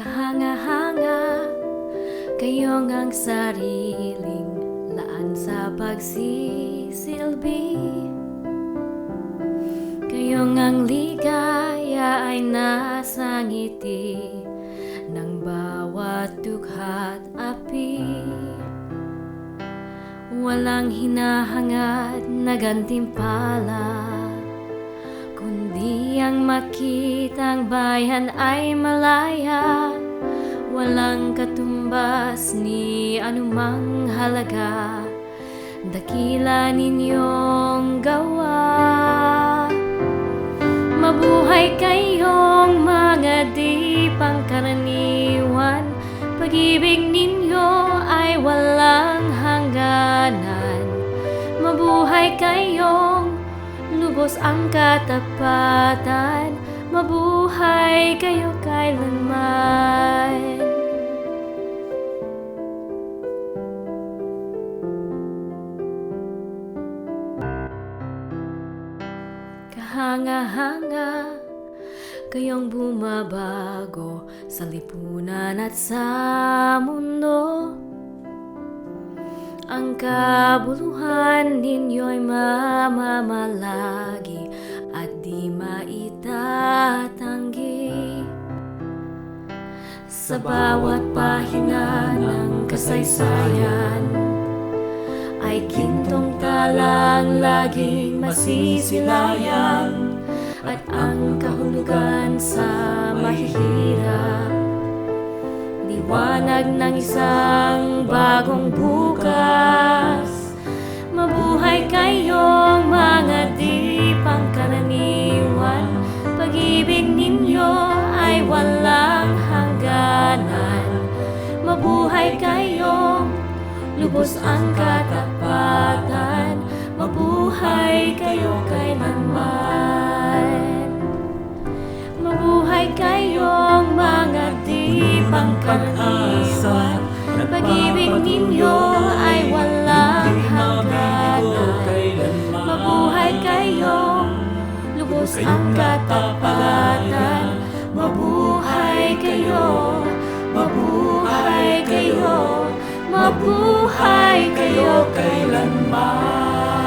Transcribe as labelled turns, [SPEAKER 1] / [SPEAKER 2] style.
[SPEAKER 1] Kahanga-hanga Kayo ngang sariling laan sa pagsisilbi. Kayo ngang ligaya ay nasa ngiti Ng bawat dugha't api. Walang hinahangad na gantimpala Kundi ang makitang bayan ay malaya. Walang katumbas ni anumang halaga. Dakila ninyong gawa. Mabuhay kayong mga di pangkaraniwan. Pag-ibig ninyo ay walang hangganan. Mabuhay kayong lubos ang katapatan Mabuhay kayo kailanman. Kahanga-hanga Kayong bumabago sa lipunan at sa mundo Ang kabuluhan ninyo'y mamamalagi at di maitatanggi. Sa bawat pahina ng kasaysayan ay kintong talang laging masisilayan. At ang kahulugan sa mahihirap Liwanag ng isang bagong bukas. Mabuhay kayong mga di pangkaraniwan. Pag-ibig ninyo ay walang hangganan. Mabuhay kayong lubos ang katapatan. Mabuhay kayo kailanman di pangkaraniwan Pag-ibig ninyo ay walang hangganan Mabuhay kayong lubos ang katapatan. Mabuhay kayo, mabuhay kayo Mabuhay kayo. kailanman